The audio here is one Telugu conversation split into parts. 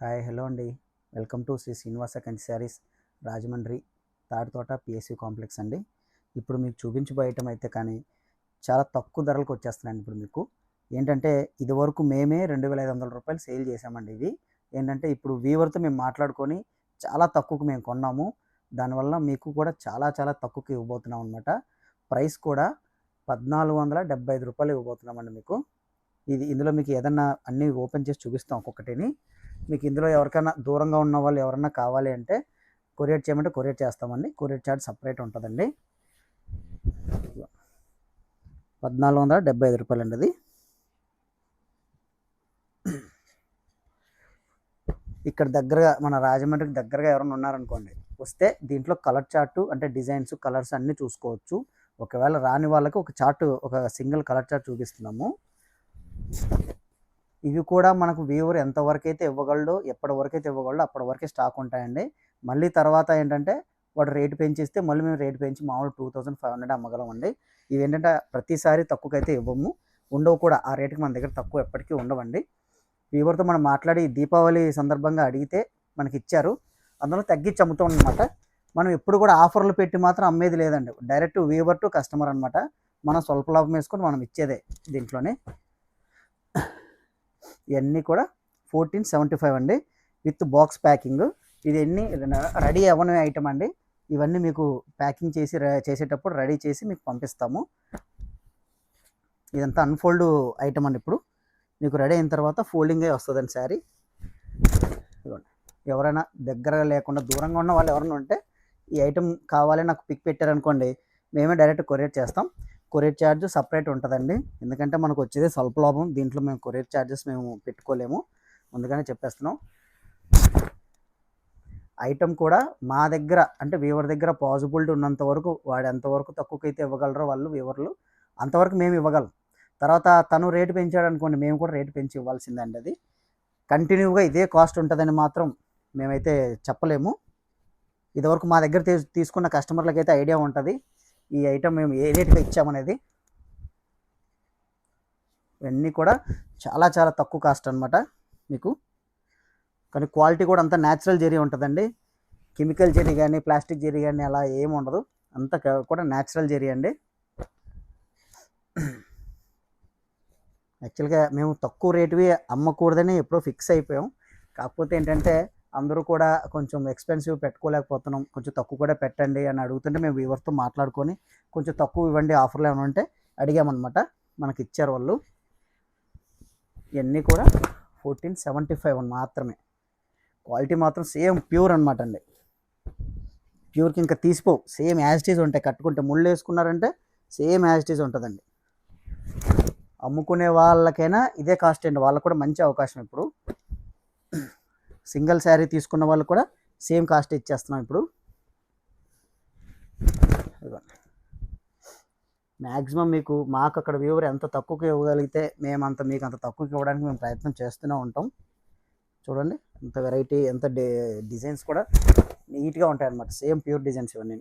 హాయ్ హలో అండి. Welcome to Sri Srinivasa Kanchi sarees Rajahmundry Tatithota PSC complex అండి. ఇప్పుడు మీకు చూపించబోయే ఐటమ్ అయితే కానీ చాలా తక్కువ ధరలకు వచ్చేస్తున్నాయండి ఇప్పుడు మీకు. ఏంటంటే ఇదివరకు మేమే రెండు వేల ఐదు వందల రూపాయలు సేల్ చేసామండి ఇవి. ఏంటంటే ఇప్పుడు వీవర్తో మేము మాట్లాడుకొని చాలా తక్కువకు మేము కొన్నాము. దానివల్ల మీకు కూడా చాలా చాలా తక్కువకి ఇవ్వబోతున్నాం అనమాట ప్రైస్ కూడా పద్నాలుగు వందల డెబ్బై ఐదు రూపాయలు ఇవ్వబోతున్నామండి మీకు. ఇది ఇందులో మీకు ఏదన్నా అన్నీ ఓపెన్ చేసి చూపిస్తాం ఒక్కొక్కటిని. మీకు ఇందులో ఎవరికైనా దూరంగా ఉన్న వాళ్ళు ఎవరన్నా కావాలి అంటే కొరియర్ చేయమంటే కొరియర్ చేస్తామండి. కొరియర్ ఛార్జ్ సపరేట్ ఉంటుందండి. పద్నాలుగు వందల డెబ్బై ఐదు రూపాయలు అండి అది. ఇక్కడ దగ్గరగా మన రాజమండ్రికి దగ్గరగా ఎవరైనా ఉన్నారనుకోండి వస్తే దీంట్లో కలర్ చార్టు అంటే డిజైన్స్ కలర్స్ అన్నీ చూసుకోవచ్చు. ఒకవేళ రాని వాళ్ళకి ఒక చార్ట్ ఒక సింగిల్ కలర్ చార్ట్ చూపిస్తున్నాము. ఇవి కూడా మనకు వ్యూవర్ ఎంతవరకు అయితే ఇవ్వగలడో ఎప్పటి వరకు అయితే ఇవ్వగలడో అప్పటి వరకే స్టాక్ ఉంటాయండి. మళ్ళీ తర్వాత ఏంటంటే వాడు రేటు పెంచిస్తే మళ్ళీ మేము రేటు పెంచి మామూలు టూ థౌసండ్ ఫైవ్ హండ్రెడ్ అమ్మగలం అండి ఇవి ఏంటంటే ప్రతిసారి తక్కువకైతే ఇవ్వము. ఉండవు కూడా. ఆ రేటుకి మన దగ్గర తక్కువ ఎప్పటికీ ఉండవండి. వీవర్తో మనం మాట్లాడి దీపావళి సందర్భంగా అడిగితే మనకి ఇచ్చారు. అందులో తగ్గించి అమ్ముతాం అనమాట మనం ఎప్పుడు కూడా ఆఫర్లు పెట్టి మాత్రం అమ్మేది లేదండి. డైరెక్ట్ వీవర్ టు కస్టమర్ అనమాట మనం స్వల్ప లాభం వేసుకొని మనం ఇచ్చేదే దీంట్లోనే. ఇవన్నీ కూడా ఫోర్టీన్ సెవెంటీ ఫైవ్ అండి. With box packing. ఇది ఎన్ని రెడీ అవ్వని ఐటమ్ అండి. ఇవన్నీ మీకు ప్యాకింగ్ చేసి రె- చేసేటప్పుడు రెడీ చేసి మీకు పంపిస్తాము. ఇదంతా అన్ఫోల్డ్ ఐటమ్ అండి ఇప్పుడు. మీకు రెడీ అయిన తర్వాత ఫోల్డింగ్ వస్తుందండి శారీ. ఎవరైనా దగ్గర లేకుండా దూరంగా ఉన్న వాళ్ళు ఎవరైనా ఉంటే ఈ ఐటమ్ కావాలి నాకు పిక్ పెట్టారనుకోండి మేమే డైరెక్ట్ కొరియర్ చేస్తాం. కొరియర్ ఛార్జ్ సపరేట్ ఉంటుందండి. ఎందుకంటే మనకు వచ్చేది స్వల్ప లాభం. దీంట్లో మేము కొరియర్ ఛార్జెస్ మేము పెట్టుకోలేము. ముందుగానే చెప్పేస్తున్నాం. ఐటమ్ కూడా మా దగ్గర అంటే వీవర్ దగ్గర పాజిబిలిటీ ఉన్నంత వరకు వాడు ఎంతవరకు తక్కువకైతే ఇవ్వగలరో వాళ్ళు వీవర్లు అంతవరకు మేము ఇవ్వగలం. తర్వాత తను రేటు పెంచాడు అనుకోండి మేము కూడా రేటు పెంచి ఇవ్వాల్సిందండి అది. కంటిన్యూగా ఇదే కాస్ట్ ఉంటుందని మాత్రం మేమైతే చెప్పలేము. ఇదివరకు మా దగ్గర తీసుకున్న కస్టమర్లకి అయితే ఐడియా ఉంటుంది. ఈ ఐటమ్ మేము ఏ రేట్గా ఇచ్చామనేది ఇవన్నీ కూడా చాలా చాలా తక్కువ కాస్ట్ అనమాట మీకు. కానీ క్వాలిటీ కూడా అంతా న్యాచురల్ జెరీ ఉంటుందండి. కెమికల్ జెరీ కానీ ప్లాస్టిక్ జెరీ కానీ అలా ఏమి ఉండదు. అంతా కూడా న్యాచురల్ జెరీ అండి. యాక్చువల్గా మేము తక్కువ రేటువి అమ్మకూడదని ఎప్పుడో ఫిక్స్ అయిపోయాం. కాకపోతే ఏంటంటే అందరూ కూడా కొంచెం ఎక్స్పెన్సివ్ పెట్టుకోలేకపోతున్నాం. కొంచెం తక్కువ కూడా పెట్టండి అని అడుగుతుంటే మేము వీవర్తో మాట్లాడుకొని కొంచెం తక్కువ ఇవ్వండి ఆఫర్లు ఏమైనా ఉంటే అడిగామన్నమాట. మనకి ఇచ్చారు వాళ్ళు. ఇవన్నీ కూడా ఫోర్టీన్ సెవెంటీ ఫైవ్ మాత్రమే. క్వాలిటీ మాత్రం సేమ్ ప్యూర్ అనమాట అండి. ప్యూర్కి ఇంకా తీసిపోవు. సేమ్ యాజిటీస్ ఉంటాయి. కట్టుకుంటే ముళ్ళు వేసుకున్నారంటే సేమ్ యాజిటీస్ ఉంటుందండి. అమ్ముకునే వాళ్ళకైనా ఇదే కాస్ట్ అండి. వాళ్ళకు కూడా మంచి అవకాశం ఇప్పుడు. సింగిల్ శారీ తీసుకున్న వాళ్ళు కూడా సేమ్ కాస్ట్ ఇచ్చేస్తున్నాం ఇప్పుడు. మ్యాక్సిమం మీకు మాకు అక్కడ వ్యూవర్ ఎంత తక్కువకి ఇవ్వగలిగితే మేము అంత మీకు అంత తక్కువకి ఇవ్వడానికి మేము ప్రయత్నం చేస్తూనే ఉంటాం. చూడండి ఎంత వెరైటీ ఎంత డిజైన్స్ కూడా నీట్గా ఉంటాయి అన్నమాట. సేమ్ ప్యూర్ డిజైన్స్ ఇవన్నీ.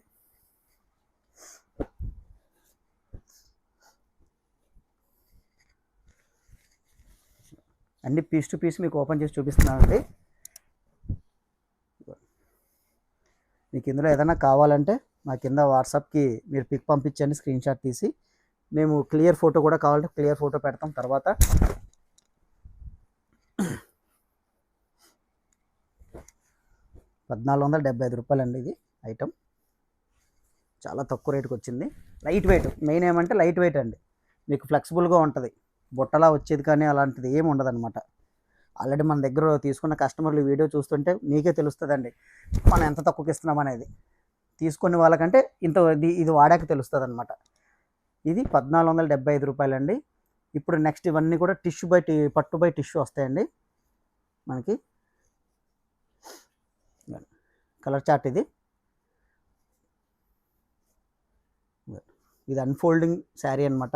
అన్ని పీస్ టు పీస్ మీకు ఓపెన్ చేసి చూపిస్తున్నానండి. మీకు ఇందులో ఏదైనా కావాలంటే మా కింద వాట్సాప్కి మీరు పిక్ పంపించండి స్క్రీన్ షాట్ తీసి. మేము క్లియర్ ఫోటో కూడా కావాలంటే క్లియర్ ఫోటో పెడతాం తర్వాత. పద్నాలుగు వందల డెబ్బై ఐదు రూపాయలు అండి ఇది ఐటమ్. చాలా తక్కువ రేటుకి వచ్చింది. లైట్ వెయిట్ మెయిన్ ఏమంటే లైట్ వెయిట్ అండి. మీకు ఫ్లెక్సిబుల్గా ఉంటుంది. బుట్టలా వచ్చేది కానీ అలాంటిది ఏమి ఉండదన్నమాట. ఆల్రెడీ మన దగ్గర తీసుకున్న కస్టమర్లు వీడియో చూస్తుంటే మీకే తెలుస్తుందండి. మనం ఎంత తక్కువకి ఇస్తున్నాం అనేది. తీసుకునే వాళ్ళకంటే ఇంత ఇది ఇది వాడాక తెలుస్తుంది అనమాట ఇది పద్నాలుగు వందల డెబ్బై ఐదు రూపాయలండి. ఇప్పుడు నెక్స్ట్ ఇవన్నీ కూడా టిష్యూ బై పట్టు బై టిష్యూ వస్తాయండి. మనకి కలర్ చార్ట్ ఇది. ఇది అన్ఫోల్డింగ్ శారీ అనమాట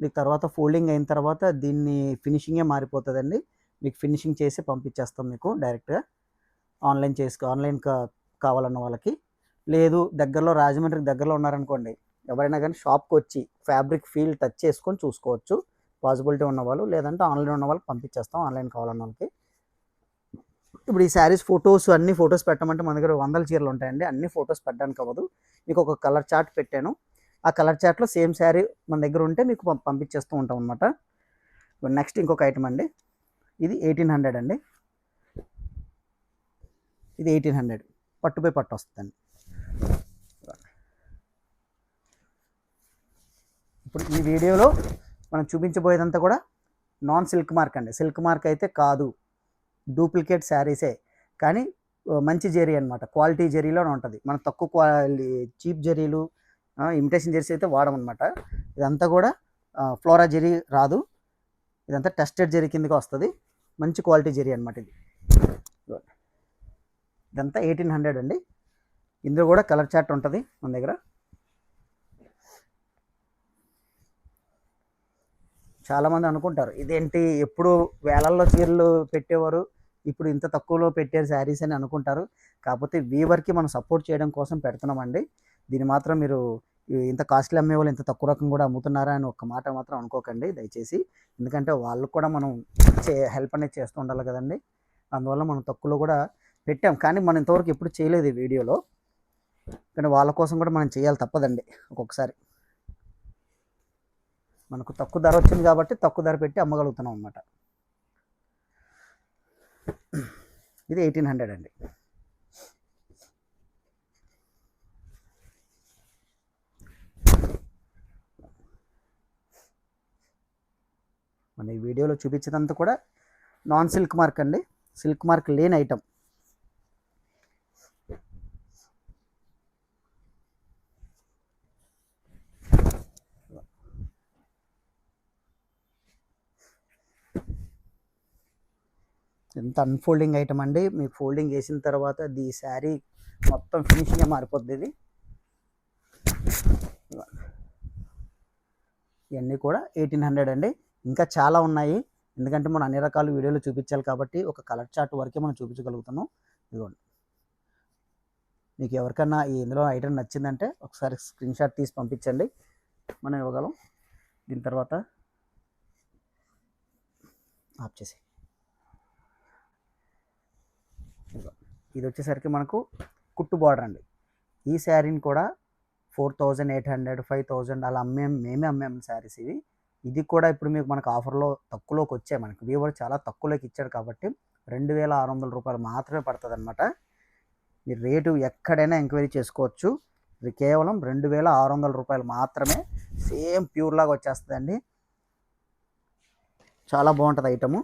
మీకు తర్వాత ఫోల్డింగ్ అయిన తర్వాత దీన్ని ఫినిషింగే మారిపోతుందండి. మీకు ఫినిషింగ్ చేసి పంపించేస్తాం మీకు డైరెక్ట్గా ఆన్లైన్ చేసుకో ఆన్లైన్ కా కావాలన్న వాళ్ళకి. లేదు దగ్గరలో రాజమండ్రికి దగ్గరలో ఉన్నారనుకోండి ఎవరైనా కానీ షాప్కి వచ్చి ఫ్యాబ్రిక్ ఫీల్ టచ్ చేసుకొని చూసుకోవచ్చు. పాసిబిలిటీ ఉన్నవాళ్ళు లేదంటే ఆన్లైన్ ఉన్న వాళ్ళకి పంపించేస్తాం ఆన్లైన్ కావాలన్న వాళ్ళకి. ఇప్పుడు ఈ శారీస్ ఫొటోస్ అన్ని ఫొటోస్ పెట్టమంటే మన దగ్గర వందల చీరలు ఉంటాయండి. అన్ని ఫొటోస్ పెట్టడానికి అవ్వదు. మీకు ఒక కలర్ చార్ట్ పెట్టాను. ఆ కలర్ చార్ట్లో సేమ్ శారీ మన దగ్గర ఉంటే మీకు పం- పంపించేస్తూ ఉంటాం అనమాట నెక్స్ట్ ఇంకొక ఐటమ్ అండి. ఇది ఎయిటీన్ హండ్రెడ్ అండి. ఇది ఎయిటీన్ హండ్రెడ్ పట్టుపై పట్టు వస్తుందండి. ఇప్పుడు ఈ వీడియోలో మనం చూపించబోయేదంతా కూడా నాన్ సిల్క్ మార్క్ అండి. సిల్క్ మార్క్ అయితే కాదు. డూప్లికేట్ శారీసే కానీ మంచి జెరీ అనమాట క్వాలిటీ జెరీలోనే ఉంటుంది. మనం తక్కువ క్వాలిటీ చీప్ జెరీలు ఇమిటేషన్ జెరీస్ అయితే వాడమన్నమాట. ఇదంతా కూడా ఫ్లోరా జెరీ రాదు. ఇదంతా టెస్టెడ్ జెరీ కిందకి వస్తుంది. మంచి క్వాలిటీ జెరీ అనమాట ఇది. ఇదంతా ఎయిటీన్ హండ్రెడ్ అండి. ఇందులో కూడా కలర్ చార్ట్ ఉంటుంది మన దగ్గర. చాలామంది అనుకుంటారు ఇదేంటి ఎప్పుడు వేలల్లో చీరలు పెట్టేవారు? ఇప్పుడు ఇంత తక్కువలో పెట్టారు శారీస్ అని అనుకుంటారు. కాకపోతే వీవర్కి మనం సపోర్ట్ చేయడం కోసం పెడుతున్నామండి. దీన్ని మాత్రం మీరు ఇంత కాస్ట్లీ అమ్మే వాళ్ళు ఇంత తక్కువ రకం కూడా అమ్ముతున్నారా అని ఒక మాట మాత్రం అనుకోకండి దయచేసి. ఎందుకంటే వాళ్ళకు కూడా మనం చే హెల్ప్ అనేది చేస్తూ ఉండాలి కదండి. అందువల్ల మనం తక్కువలో కూడా పెట్టాం. కానీ మనం ఇంతవరకు ఎప్పుడు చేయలేదు ఈ వీడియోలో. కానీ వాళ్ళ కోసం కూడా మనం చేయాలి తప్పదండి ఒక్కొక్కసారి. మనకు తక్కువ ధర వచ్చింది కాబట్టి తక్కువ ధర పెట్టి అమ్మగలుగుతున్నాం అన్నమాట. ఇది ఎయిటీన్ హండ్రెడ్ అండి. మన ఈ వీడియోలో చూపించేదంతా కూడా నాన్ సిల్క్ మార్క్ అండి. సిల్క్ మార్క్ లేని ఐటమ్ ఎంత అన్ఫోల్డింగ్ ఐటమ్ అండి. మీకు ఫోల్డింగ్ వేసిన తర్వాత ఈ శారీ మొత్తం ఫినిషింగ్గా మారిపోద్ది ఇది. ఇవన్నీ కూడా ఎయిటీన్ హండ్రెడ్ అండి. ఇంకా చాలా ఉన్నాయి. ఎందుకంటే మనం అన్ని రకాల వీడియోలు చూపించాలి కాబట్టి ఒక కలర్ చార్ట్ వరకే మనం చూపించగలుగుతున్నాం. ఇదిగోండి. మీకు ఎవరికన్నా ఇందులో ఐటమ్ నచ్చిందంటే ఒకసారి స్క్రీన్ షాట్ తీసి పంపించండి. మనం ఇవ్వగలం. దీని తర్వాత ఆఫ్ చేసి ఇది వచ్చేసరికి మనకు కుట్టు బార్డర్ అండి. ఈ శారీని కూడా four thousand eight hundred five thousand అలా అమ్మేం మేమే అమ్మాము శారీస్ ఇవి. ఇది కూడా ఇప్పుడు మీకు మనకు ఆఫర్లో తక్కువలోకి వచ్చాయి. మనకి వీవర్ చాలా తక్కువలోకి ఇచ్చాడు కాబట్టి రెండు వేల ఆరు వందల రూపాయలు మాత్రమే పడుతుంది అనమాట మీరు రేటు ఎక్కడైనా ఎంక్వైరీ చేసుకోవచ్చు. ఇది కేవలం రెండు వేల ఆరు వందల రూపాయలు మాత్రమే సేమ్ ప్యూర్ లాగా వచ్చేస్తుందండి. చాలా బాగుంటుంది item.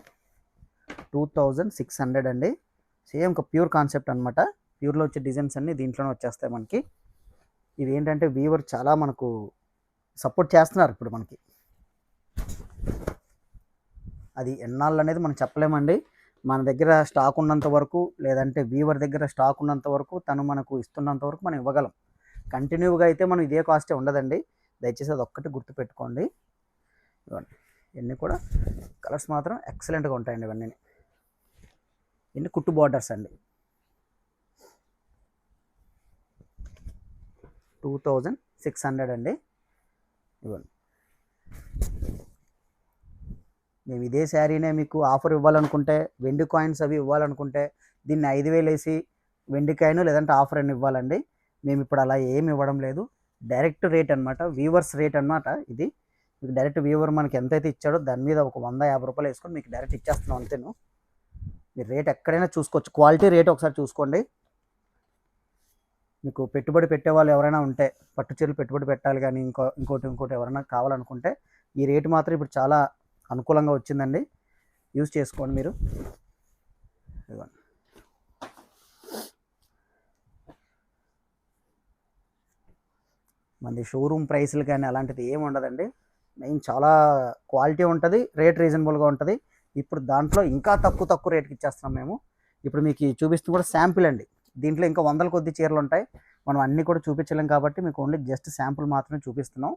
Two thousand six hundred అండి. సేమ్ ఒక ప్యూర్ కాన్సెప్ట్ అనమాట ప్యూర్లో వచ్చే డిజైన్స్ అన్నీ దీంట్లోనే వచ్చేస్తాయి మనకి. ఇది ఏంటంటే వీవర్ చాలా మనకు సపోర్ట్ చేస్తున్నారు ఇప్పుడు మనకి. అది ఎన్నాళ్ళు అనేది మనం చెప్పలేమండి. మన దగ్గర స్టాక్ ఉన్నంత వరకు లేదంటే వీవర్ దగ్గర స్టాక్ ఉన్నంత వరకు తను మనకు ఇస్తున్నంత వరకు మనం ఇవ్వగలం. కంటిన్యూగా అయితే మనం ఇదే కాస్టే ఉండదండి. దయచేసి అది ఒక్కటి గుర్తుపెట్టుకోండి ఇవ్వండి. ఇవన్నీ కూడా కలర్స్ మాత్రం ఎక్సలెంట్గా ఉంటాయండి ఇవన్నీ. ఇవన్నీ కుట్టు బార్డర్స్ అండి. టూ థౌజండ్ సిక్స్ హండ్రెడ్ అండి. ఇవ్వండి. మేము ఇదే శారీనే మీకు ఆఫర్ ఇవ్వాలనుకుంటే వెండి కాయిన్స్ అవి ఇవ్వాలనుకుంటే దీన్ని ఐదు వేలు వేసి వెండి కాయిన్ లేదంటే ఆఫర్ అని ఇవ్వాలండి. మేము ఇప్పుడు అలా ఏమి ఇవ్వడం లేదు. డైరెక్ట్ రేట్ అనమాట వీవర్స్ రేట్ అనమాట ఇది. మీకు డైరెక్ట్ వీవర్ మనకి ఎంతైతే ఇచ్చాడో దాని మీద ఒక వంద యాభై రూపాయలు వేసుకొని మీకు డైరెక్ట్ ఇచ్చేస్తున్నాం అంతేను. మీరు రేట్ ఎక్కడైనా చూసుకోవచ్చు. క్వాలిటీ రేట్ ఒకసారి చూసుకోండి. మీకు పెట్టుబడి పెట్టే వాళ్ళు ఎవరైనా ఉంటే పట్టు చీరలు పెట్టుబడి పెట్టాలి కానీ ఇంకో ఇంకోటి ఇంకోటి ఎవరైనా కావాలనుకుంటే ఈ రేటు మాత్రం ఇప్పుడు చాలా అనుకూలంగా వచ్చిందండి. యూజ్ చేసుకోండి మీరు. ఇదిగోండి మనది షోరూమ్ ప్రైస్లు కానీ అలాంటిది ఏమి ఉండదండి. మెయిన్ చాలా క్వాలిటీ ఉంటుంది రేట్ రీజనబుల్గా ఉంటుంది. ఇప్పుడు దాంట్లో ఇంకా తక్కువ తక్కువ రేట్కి ఇచ్చేస్తున్నాం మేము. ఇప్పుడు మీకు చూపిస్తుంది కూడా శాంపిల్ అండి. దీంట్లో ఇంకా వందల కొద్ది చీరలు ఉంటాయి. మనం అన్నీ కూడా చూపించలేం కాబట్టి మీకు ఓన్లీ జస్ట్ శాంపుల్ మాత్రమే చూపిస్తున్నాం.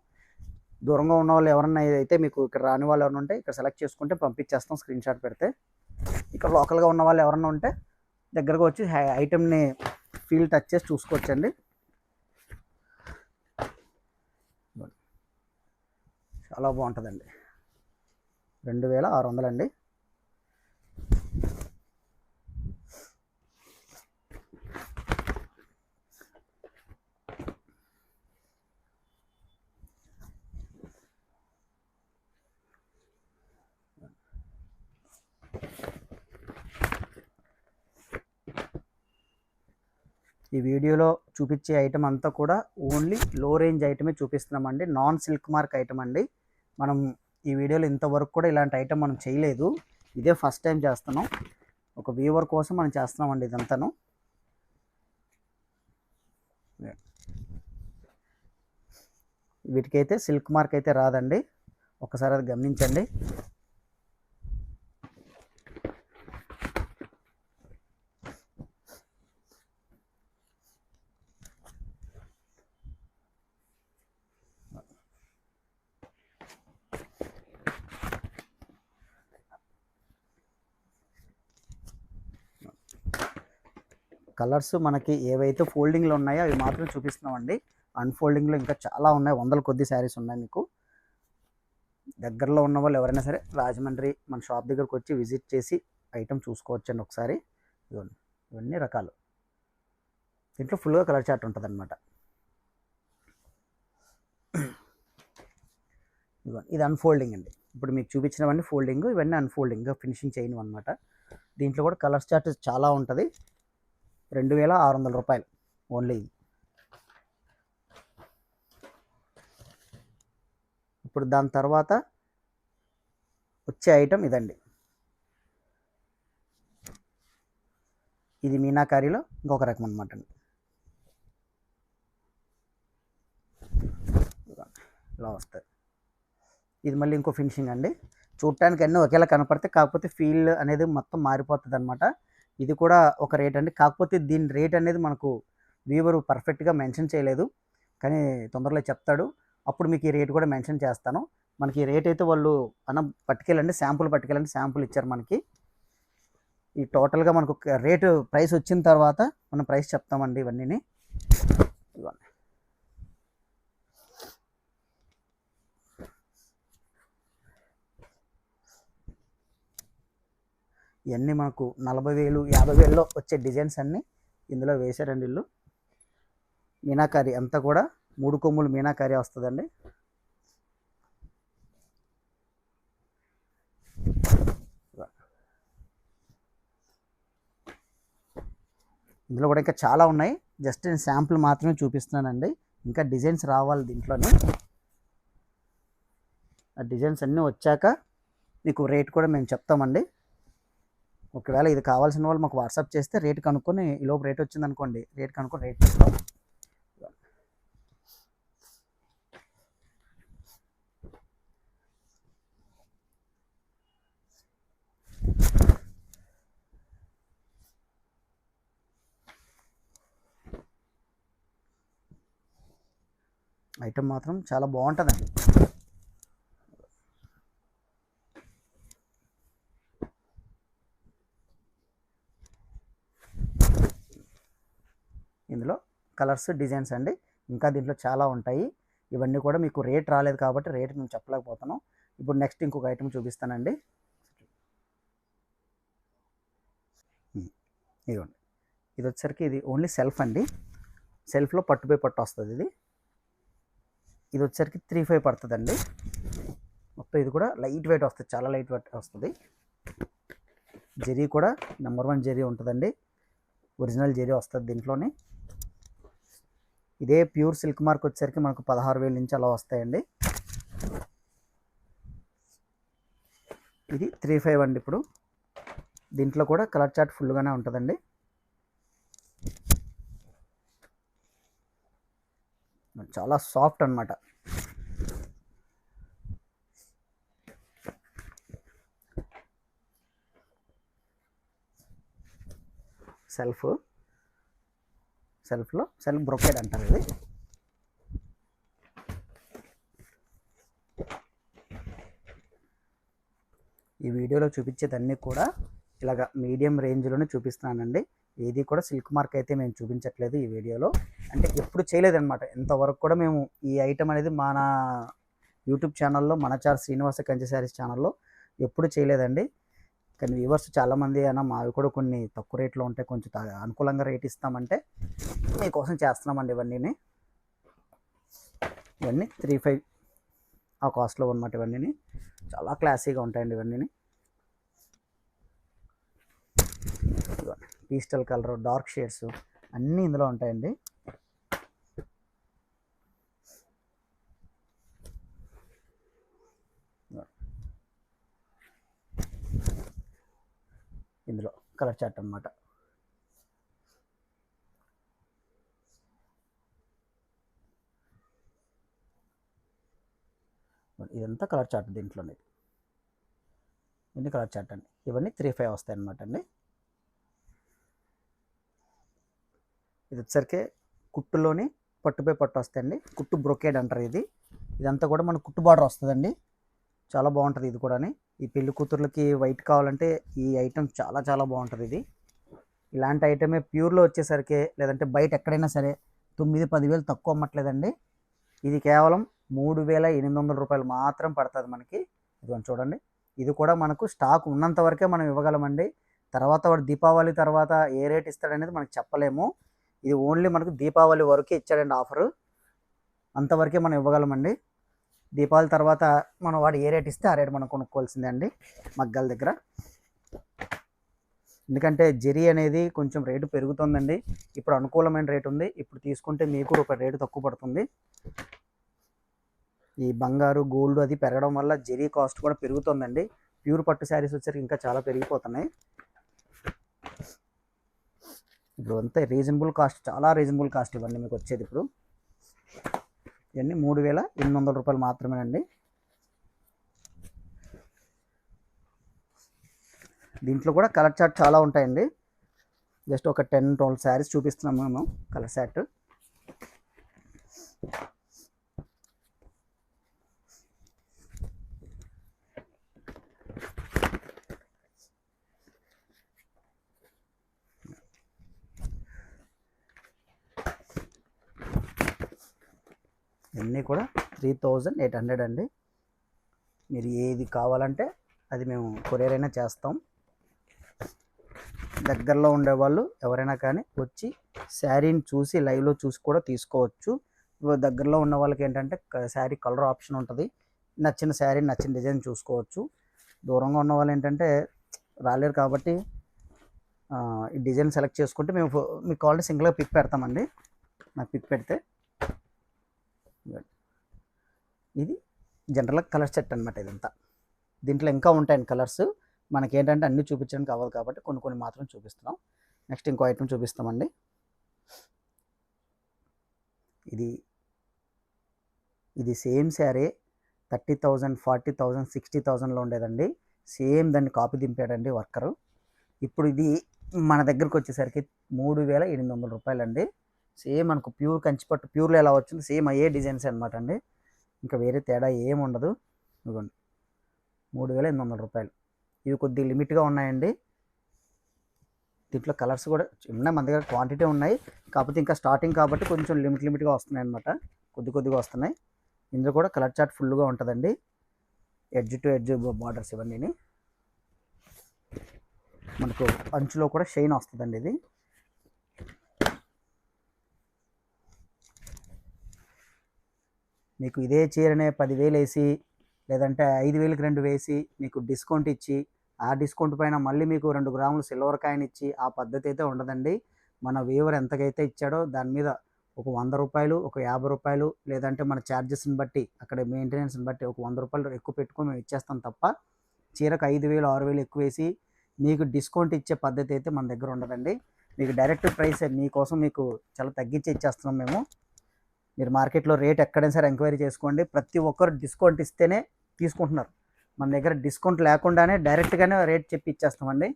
దూరంగా ఉన్న వాళ్ళు ఎవరన్నా అయితే మీకు ఇక్కడ రాని వాళ్ళు ఎవరైనా ఉంటే ఇక్కడ సెలెక్ట్ చేసుకుంటే పంపించేస్తాం స్క్రీన్ షాట్ పెడితే. ఇక్కడ లోకల్గా ఉన్న వాళ్ళు ఎవరన్నా ఉంటే దగ్గరకు వచ్చి ఐటెంని ఫీల్ టచ్ చేసి చూసుకోవచ్చండి. చాలా బాగుంటుందండి. రెండు వేల ఆరు వందలండి. ఈ వీడియోలో చూపించే ఐటమ్ అంతా కూడా ఓన్లీ లో రేంజ్ ఐటమే చూపిస్తున్నామండి. నాన్ సిల్క్ మార్క్ ఐటమ్ అండి. మనం ఈ వీడియోలో ఇంతవరకు కూడా ఇలాంటి ఐటమ్ మనం చేయలేదు. ఇదే ఫస్ట్ టైం చేస్తున్నాం. ఒక వ్యూవర్ కోసం మనం చేస్తున్నామండి ఇదంతాను. వీటికైతే సిల్క్ మార్క్ అయితే రాదండి. ఒకసారి అది గమనించండి. కలర్స్ మనకి ఏవైతే ఫోల్డింగ్లో ఉన్నాయో అవి మాత్రం చూపిస్తున్నామండి. అన్ఫోల్డింగ్లో ఇంకా చాలా ఉన్నాయి. వందల కొద్ది శారీస్ ఉన్నాయి మీకు. దగ్గరలో ఉన్న వాళ్ళు ఎవరైనా సరే రాజమండ్రి మన షాప్ దగ్గరకు వచ్చి విజిట్ చేసి ఐటమ్ చూసుకోవచ్చండి ఒకసారి. ఇవన్నీ ఇవన్నీ రకాలు. దీంట్లో ఫుల్గా కలర్ చార్ట్ ఉంటుంది అనమాట ఇది అన్ఫోల్డింగ్ అండి. ఇప్పుడు మీకు చూపించినవన్నీ ఫోల్డింగ్. ఇవన్నీ అన్ఫోల్డింగ్. ఫినిషింగ్ చేయను అనమాట దీంట్లో కూడా కలర్ చార్ట్ చాలా ఉంటుంది. రెండు వేల ఆరు వందల రూపాయలు. ఓన్లీ ఇది. ఇప్పుడు దాని తర్వాత వచ్చే ఐటెం ఇదండి. ఇది మీనాకారిలో ఇంకొక రకం అనమాట అండి. ఇలా వస్తుంది ఇది మళ్ళీ ఇంకో ఫినిషింగ్ అండి. చూడటానికి అన్నీ ఒకేలా కనపడితే కాకపోతే ఫీల్ అనేది మొత్తం మారిపోతుంది అనమాట ఇది కూడా ఒక రేట్ అండి. కాకపోతే దీని రేట్ అనేది మనకు వీవరు పర్ఫెక్ట్గా మెన్షన్ చేయలేదు. కానీ తొందరలో చెప్తాడు. అప్పుడు మీకు ఈ రేట్ కూడా మెన్షన్ చేస్తాను. మనకి ఈ రేట్ అయితే వాళ్ళు అన్న పట్టుకెళ్ళండి. శాంపుల్ పట్టుకెళ్ళండి. శాంపుల్ ఇచ్చారు మనకి. ఈ టోటల్గా మనకు రేటు ప్రైస్ వచ్చిన తర్వాత మనం ప్రైస్ చెప్తామండి ఇవన్నీ ఇవన్నీ మనకు నలభై వేలు యాభై వేలలో వచ్చే డిజైన్స్ అన్నీ ఇందులో వేశారండి వీళ్ళు మీనాకారి అంతా కూడా మూడు కొమ్ములు మీనాకారి వస్తుందండి. ఇందులో కూడా ఇంకా చాలా ఉన్నాయి. జస్ట్ నేను శాంపుల్ మాత్రమే చూపిస్తున్నానండి. ఇంకా డిజైన్స్ రావాలి దీంట్లోనే. ఆ డిజైన్స్ అన్నీ వచ్చాక మీకు రేట్ కూడా మేము చెప్తామండి. ఒకవేళ ఇది కావాల్సిన వాళ్ళు మాకు వాట్సాప్ చేస్తే రేట్ కనుక్కొని ఈ లోపు రేట్ వచ్చింది అనుకోండి రేట్ కనుక్కొని రేట్ చెప్తాం ఐటమ్ మాత్రం చాలా బాగుంటుందండి. ఇందులో కలర్స్ డిజైన్స్ అండి. ఇంకా దీంట్లో చాలా ఉంటాయి. ఇవన్నీ కూడా మీకు రేట్ రాలేదు కాబట్టి రేట్ మేము చెప్పలేకపోతున్నాం. ఇప్పుడు నెక్స్ట్ ఇంకొక ఐటమ్ చూపిస్తానండి. ఇదిగోండి. ఇది వచ్చరికి ఇది ఓన్లీ సెల్ఫ్ అండి. సెల్ఫ్లో పట్టుపై పట్టు వస్తుంది ఇది. ఇది వచ్చరికి త్రీ ఫైవ్ పడుతుందండి. మొత్తం ఇది కూడా లైట్ వెయిట్ వస్తుంది. చాలా లైట్ వెయిట్ వస్తుంది. జెరీ కూడా నెంబర్ వన్ జెరీ ఉంటుందండి. ఒరిజినల్ జెరీ వస్తుంది దీంట్లోనే. ఇదే ప్యూర్ సిల్క్ మార్క్ వచ్చేసరికి మనకు పదహారు వేల నుంచి అలా వస్తాయండి. ఇది త్రీ ఫైవ్ అండి ఇప్పుడు. దీంట్లో కూడా కలర్ చార్ట్ ఫుల్గానే ఉంటుందండి. చాలా సాఫ్ట్ అనమాట సెల్ఫ్. సెల్ఫ్లో సెల్ఫ్ బ్రొకేడ్ అంటారు ఇది. ఈ వీడియోలో చూపించేదన్నీ కూడా ఇలాగ మీడియం రేంజ్లోనే చూపిస్తున్నానండి. ఏది కూడా సిల్క్ మార్క్ అయితే మేము చూపించట్లేదు ఈ వీడియోలో. అంటే ఎప్పుడు చేయలేదన్నమాట. ఇంతవరకు కూడా మేము ఈ ఐటమ్ అనేది మన యూట్యూబ్ ఛానల్లో మనచార్ శ్రీనివాస కంచి శారీస్ ఛానల్లో ఎప్పుడు చేయలేదండి. కానీ వ్యూవర్స్ చాలామంది అయినా మావి కూడా కొన్ని తక్కువ రేట్లో ఉంటాయి. కొంచెం అనుకూలంగా రేట్ ఇస్తామంటే మీకోసం చేస్తున్నామండి ఇవన్నీ ఇవన్నీ త్రీ ఫైవ్ ఆ కాస్ట్లో ఉన్నమాట ఇవన్నీ చాలా క్లాసీగా ఉంటాయండి ఇవన్నీ పీస్టల్ కలర్ డార్క్ షేడ్స్ అన్నీ ఇందులో ఉంటాయండి. ఇందులో కలర్ చార్ట్ అనమాట ఇదంతా కలర్ చార్ట్ దీంట్లోనే. ఇన్ని కలర్ చార్ట్ అండి. ఇవన్నీ త్రీ ఫైవ్ వస్తాయి అనమాట అండి. ఇది వచ్చేసరికి కుట్టులోని పట్టుపై పట్టు వస్తాయండి. కుట్టు బ్రొకేడ్ అంటారు ఇది. ఇదంతా కూడా మన కుట్టు బార్డర్ వస్తుందండి. చాలా బాగుంటుంది ఇది కూడా ఈ పెళ్ళి కూతుర్లకి వైట్ కావాలంటే ఈ ఐటెం చాలా చాలా బాగుంటుంది ఇది. ఇలాంటి ఐటమే ప్యూర్లో వచ్చేసరికి లేదంటే బయట ఎక్కడైనా సరే తొమ్మిది పదివేలు తక్కువ అమ్మట్లేదండి. ఇది కేవలం మూడు వేల ఎనిమిది వందల రూపాయలు మాత్రం పడుతుంది మనకి. ఇదిగోండి చూడండి. ఇది కూడా మనకు స్టాక్ ఉన్నంత వరకే మనం ఇవ్వగలమండి. తర్వాత వాడు దీపావళి తర్వాత ఏ రేట్ ఇస్తాడనేది మనకు చెప్పలేము. ఇది ఓన్లీ మనకు దీపావళి వరకే ఇచ్చాడండి ఆఫరు. అంతవరకే మనం ఇవ్వగలమండి. దీపావళి తర్వాత మనం వాడు ఏ రేట్ ఇస్తే ఆ రేట్ మనం కొనుక్కోవాల్సిందే అండి మగ్గాల దగ్గర. ఎందుకంటే జెరీ అనేది కొంచెం రేటు పెరుగుతుందండి. ఇప్పుడు అనుకూలమైన రేటు ఉంది. ఇప్పుడు తీసుకుంటే మీకు ఒక రేటు తక్కువ పడుతుంది. ఈ బంగారు గోల్డ్ అది పెరగడం వల్ల జెరీ కాస్ట్ కూడా పెరుగుతుందండి. ప్యూర్ పట్టు శారీస్ వచ్చరికి ఇంకా చాలా పెరిగిపోతున్నాయి. ఇప్పుడు అంతా రీజనబుల్ కాస్ట్ చాలా రీజనబుల్ కాస్ట్ ఇవన్నీ మీకు వచ్చేది ఇప్పుడు. ఇవన్నీ మూడు వేల ఎనిమిది వందల రూపాయలు మాత్రమేనండి. దీంట్లో కూడా కలర్ చార్ట్ చాలా ఉంటాయండి. జస్ట్ ఒక టెన్ ట్వెల్వ్ శారీస్ చూపిస్తున్నాము మేము కలర్ చార్ట్. ఇవన్నీ కూడా త్రీ థౌజండ్ ఎయిట్ హండ్రెడ్ అండి. మీరు ఏది కావాలంటే అది మేము కొరియర్ అయినా చేస్తాం. దగ్గరలో ఉండేవాళ్ళు ఎవరైనా కానీ వచ్చి శారీని చూసి లైవ్లో చూసి కూడా తీసుకోవచ్చు. దగ్గరలో ఉన్న వాళ్ళకి ఏంటంటే శారీ కలర్ ఆప్షన్ ఉంటుంది. నచ్చిన శారీ నచ్చిన డిజైన్ చూసుకోవచ్చు. దూరంగా ఉన్న వాళ్ళు ఏంటంటే రాలేరు కాబట్టి ఈ డిజైన్ సెలెక్ట్ చేసుకుంటే మేము మీకు కావాలంటే సింగిల్గా పిక్ పెడతామండి. నాకు పిక్ పెడితే ఇది జనరల్గా కలర్ సెట్ అనమాట ఇదంతా. దీంట్లో ఇంకా ఉంటాయండి కలర్స్. మనకి ఏంటంటే అన్నీ చూపించడానికి అవ్వదు కాబట్టి కొన్ని కొన్ని మాత్రం చూపిస్తున్నాం. నెక్స్ట్ ఇంకో ఐటమ్ చూపిస్తామండి. ఇది ఇది same sari thirty thousand forty thousand sixty థౌజండ్లో ఉండేదండి. సేమ్ దాన్ని కాపీ దింపాడండి వర్కరు. ఇప్పుడు ఇది మన దగ్గరకు వచ్చేసరికి మూడు వేల ఎనిమిది వందల రూపాయలండి. సేమ్ మనకు ప్యూర్ కంచిపట్టు ప్యూర్లో ఎలా వచ్చింది సేమ్ అయ్యే డిజైన్స్ అనమాట అండి. ఇంకా వేరే తేడా ఏం ఉండదు. ఇదిగోండి. మూడు వేల ఎనిమిది వందల రూపాయలు. ఇవి కొద్దిగా లిమిట్గా ఉన్నాయండి. దీంట్లో కలర్స్ కూడా ఉన్నాయి మన దగ్గర క్వాంటిటీ ఉన్నాయి. కాకపోతే ఇంకా స్టార్టింగ్ కాబట్టి కొంచెం లిమిట్ లిమిట్గా వస్తున్నాయి అనమాట కొద్ది కొద్దిగా వస్తున్నాయి. ఇందులో కూడా కలర్ చార్ట్ ఫుల్గా ఉంటుందండి. ఎడ్జ్ టు ఎడ్జ్ బార్డర్స్ ఇవన్నీ మనకు అంచులో కూడా షైన్ వస్తుందండి ఇది. మీకు ఇదే చీరనే పదివేలు వేసి లేదంటే ఐదు వేలకు రెండు వేసి మీకు డిస్కౌంట్ ఇచ్చి ఆ డిస్కౌంట్ పైన మళ్ళీ మీకు రెండు గ్రాములు సిల్వర్ కాయిన్ ఇచ్చి ఆ పద్ధతి అయితే ఉండదండి. మన వీవర్ ఎంతకైతే ఇచ్చాడో దాని మీద ఒక వంద రూపాయలు ఒక యాభై రూపాయలు లేదంటే మన ఛార్జెస్ని బట్టి అక్కడ మెయింటెనెన్స్ని బట్టి ఒక వంద రూపాయలు ఎక్కువ పెట్టుకొని మేము ఇచ్చేస్తాం తప్ప చీరకు ఐదు వేలు ఆరు వేలు ఎక్కువ వేసి మీకు డిస్కౌంట్ ఇచ్చే పద్ధతి అయితే మన దగ్గర ఉండదండి. మీకు డైరెక్ట్ ప్రైస్ మీకోసం మీకు చాలా తగ్గించి ఇచ్చేస్తున్నాం మేము. మీరు మార్కెట్లో రేట్ ఎక్కడైనా సరే ఎంక్వైరీ చేసుకోండి. ప్రతి ఒక్కరు డిస్కౌంట్ ఇస్తేనే తీసుకుంటున్నారు. మన దగ్గర డిస్కౌంట్ లేకుండానే డైరెక్ట్గానే రేట్ చెప్పి ఇచ్చేస్తామండి.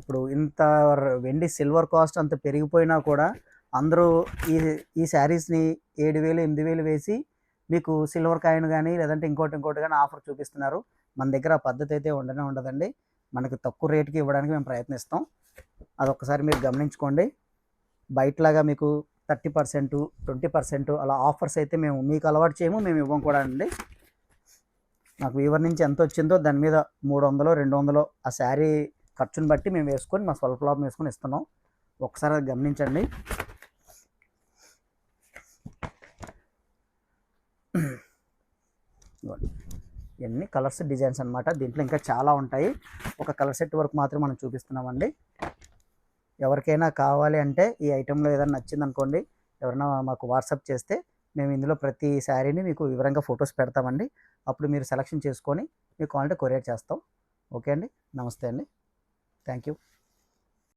ఇప్పుడు ఇంత వెండి సిల్వర్ కాస్ట్ అంత పెరిగిపోయినా కూడా అందరూ ఈ ఈ శారీస్ని ఏడు వేలు ఎనిమిది వేలు వేసి మీకు సిల్వర్ కాయిన్ కానీ లేదంటే ఇంకోటి ఇంకోటి కానీ ఆఫర్ చూపిస్తున్నారు. మన దగ్గర ఆ పద్ధతి అయితే ఉండనే ఉండదండి. మనకి తక్కువ రేటుకి ఇవ్వడానికి మేము ప్రయత్నిస్తాం. అదొకసారి మీరు గమనించుకోండి. బయటలాగా మీకు థర్టీ పర్సెంట్ ట్వంటీ పర్సెంట్ అలా ఆఫర్స్ అయితే మేము మీకు అలవాటు చేయము మేము ఇవ్వం కూడా అండి. నాకు వీవర్ నుంచి ఎంత వచ్చిందో దాని మీద మూడు వందలు రెండు వందలు ఆ శారీ ఖర్చుని బట్టి మేము వేసుకొని మా స్వల్ప లాభం వేసుకొని ఇస్తున్నాం. ఒకసారి అది గమనించండి. ఇవ్వండి ఇవన్నీ కలర్స్ డిజైన్స్ అనమాట దీంట్లో ఇంకా చాలా ఉంటాయి. ఒక కలర్ సెట్ వరకు మాత్రం మనం చూపిస్తున్నామండి. ఎవరికైనా కావాలి అంటే ఈ ఐటెంలో ఏదైనా నచ్చింది అనుకోండి ఎవరైనా మాకు వాట్సాప్ చేస్తే మేము ఇందులో ప్రతి శారీని మీకు వివరంగా ఫొటోస్ పెడతామండి. అప్పుడు మీరు సెలెక్షన్ చేసుకొని మీకు కావాలంటే కొరియర్ చేస్తాం. ఓకే అండి? నమస్తే అండి. Thank you.